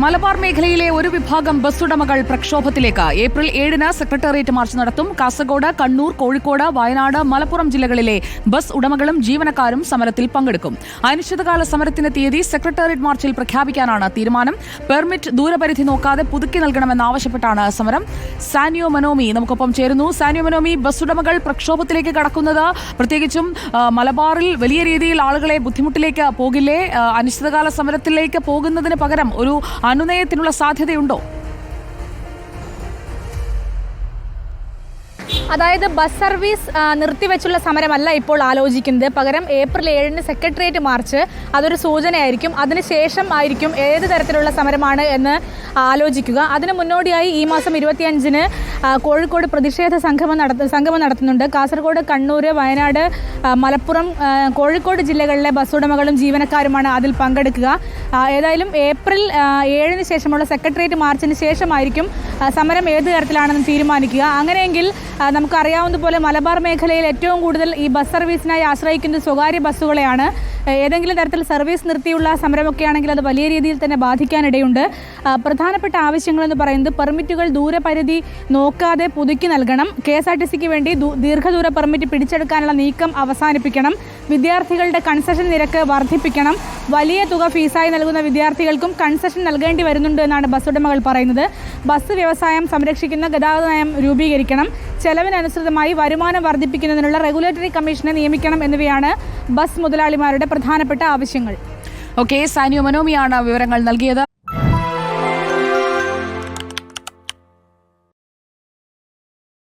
മലബാർ മേഖലയിലെ ഒരു വിഭാഗം ബസ് ഉടമകൾ പ്രക്ഷോഭത്തിലേക്ക്. ഏപ്രിൽ ഏഴിന് സെക്രട്ടേറിയറ്റ് മാർച്ച് നടത്തും. കാസർഗോഡ് കണ്ണൂർ കോഴിക്കോട് വയനാട് മലപ്പുറം ജില്ലകളിലെ ബസ് ഉടമകളും ജീവനക്കാരും സമരത്തിൽ പങ്കെടുക്കും. അനിശ്ചിതകാല സമരത്തിന്റെ തീയതി സെക്രട്ടേറിയറ്റ് മാർച്ചിൽ പ്രഖ്യാപിക്കാനാണ് തീരുമാനം. പെർമിറ്റ് ദൂരപരിധി നോക്കാതെ പുതുക്കി നൽകണമെന്നാവശ്യപ്പെട്ടാണ് സമരം. സാനിയോ മനോമി നമുക്കൊപ്പം ചേരുന്നു. സാനിയോ മനോമി ബസ് ഉടമകൾ പ്രക്ഷോഭത്തിലേക്ക് കടക്കുന്നത് പ്രത്യേകിച്ചും മലബാറിൽ വലിയ രീതിയിൽ ആളുകളെ ബുദ്ധിമുട്ടിലേക്ക് പോകില്ലേ? അനിശ്ചിതകാല സമരത്തിലേക്ക് പോകുന്നതിന് പകരം ഒരു അനുനയത്തിനുള്ള സാധ്യതയുണ്ടോ? അതായത് ബസ് സർവീസ് നിർത്തിവെച്ചുള്ള സമരമല്ല ഇപ്പോൾ ആലോചിക്കുന്നത്. പകരം ഏപ്രിൽ ഏഴിന് സെക്രട്ടേറിയറ്റ് മാർച്ച് അതൊരു സൂചനയായിരിക്കും. അതിനുശേഷം ആയിരിക്കും ഏത് തരത്തിലുള്ള സമരമാണ് എന്ന് ആലോചിക്കുക. അതിന് മുന്നോടിയായി ഈ മാസം ഇരുപത്തിയഞ്ചിന് കോഴിക്കോട് പ്രതിഷേധ സംഗമം നടത്ത സംഗമം നടത്തുന്നുണ്ട്. കാസർഗോഡ് കണ്ണൂർ വയനാട് മലപ്പുറം കോഴിക്കോട് ജില്ലകളിലെ ബസ് ഉടമകളും ജീവനക്കാരുമാണ് അതിൽ പങ്കെടുക്കുക. ഏതായാലും ഏപ്രിൽ ഏഴിന് ശേഷമുള്ള സെക്രട്ടേറിയറ്റ് മാർച്ചിന് ശേഷമായിരിക്കും സമരം ഏത് തരത്തിലാണെന്ന് തീരുമാനിക്കുക. അങ്ങനെയെങ്കിൽ നമുക്കറിയാവുന്നതുപോലെ നമുക്കറിയാവുന്ന പോലെ മലബാർ മേഖലയിൽ ഏറ്റവും കൂടുതൽ ഈ ബസ് സർവീസിനായി ആശ്രയിക്കുന്നത് സ്വകാര്യ ബസ്സുകളെയാണ് ഏതെങ്കിലും തരത്തിൽ സർവീസ് നിർത്തിയുള്ള സമരമൊക്കെ ആണെങ്കിൽ അത് വലിയ രീതിയിൽ തന്നെ ബാധിക്കാനിടയുണ്ട്. പ്രധാനപ്പെട്ട ആവശ്യങ്ങളെന്ന് പറയുന്നത് പെർമിറ്റുകൾ ദൂരപരിധി നോക്കാതെ പുതുക്കി നൽകണം. കെ എസ് ആർ ടി സിക്ക് വേണ്ടി ദീർഘദൂര പെർമിറ്റ് പിടിച്ചെടുക്കാനുള്ള നീക്കം അവസാനിപ്പിക്കണം. വിദ്യാർത്ഥികളുടെ കൺസെഷൻ നിരക്ക് വർദ്ധിപ്പിക്കണം. വലിയ തുക ഫീസായി നൽകുന്ന വിദ്യാർത്ഥികൾക്കും കൺസെഷൻ നൽകേണ്ടി വരുന്നുണ്ട് എന്നാണ് ബസ് ഉടമകൾ പറയുന്നത്. ബസ് വ്യവസായം സംരക്ഷിക്കുന്ന ഗതാഗത നയം രൂപീകരിക്കണം. ചെലവിനനുസൃതമായി വരുമാനം വർദ്ധിപ്പിക്കുന്നതിനുള്ള റെഗുലേറ്ററി കമ്മീഷനെ നിയമിക്കണം എന്നിവയാണ് ബസ് മുതലാളിമാരുടെ പ്രധാനപ്പെട്ട ആവശ്യങ്ങൾ. ഓക്കെ സാനിയോ മനോമിയാണ് വിവരങ്ങൾ നൽകിയത്.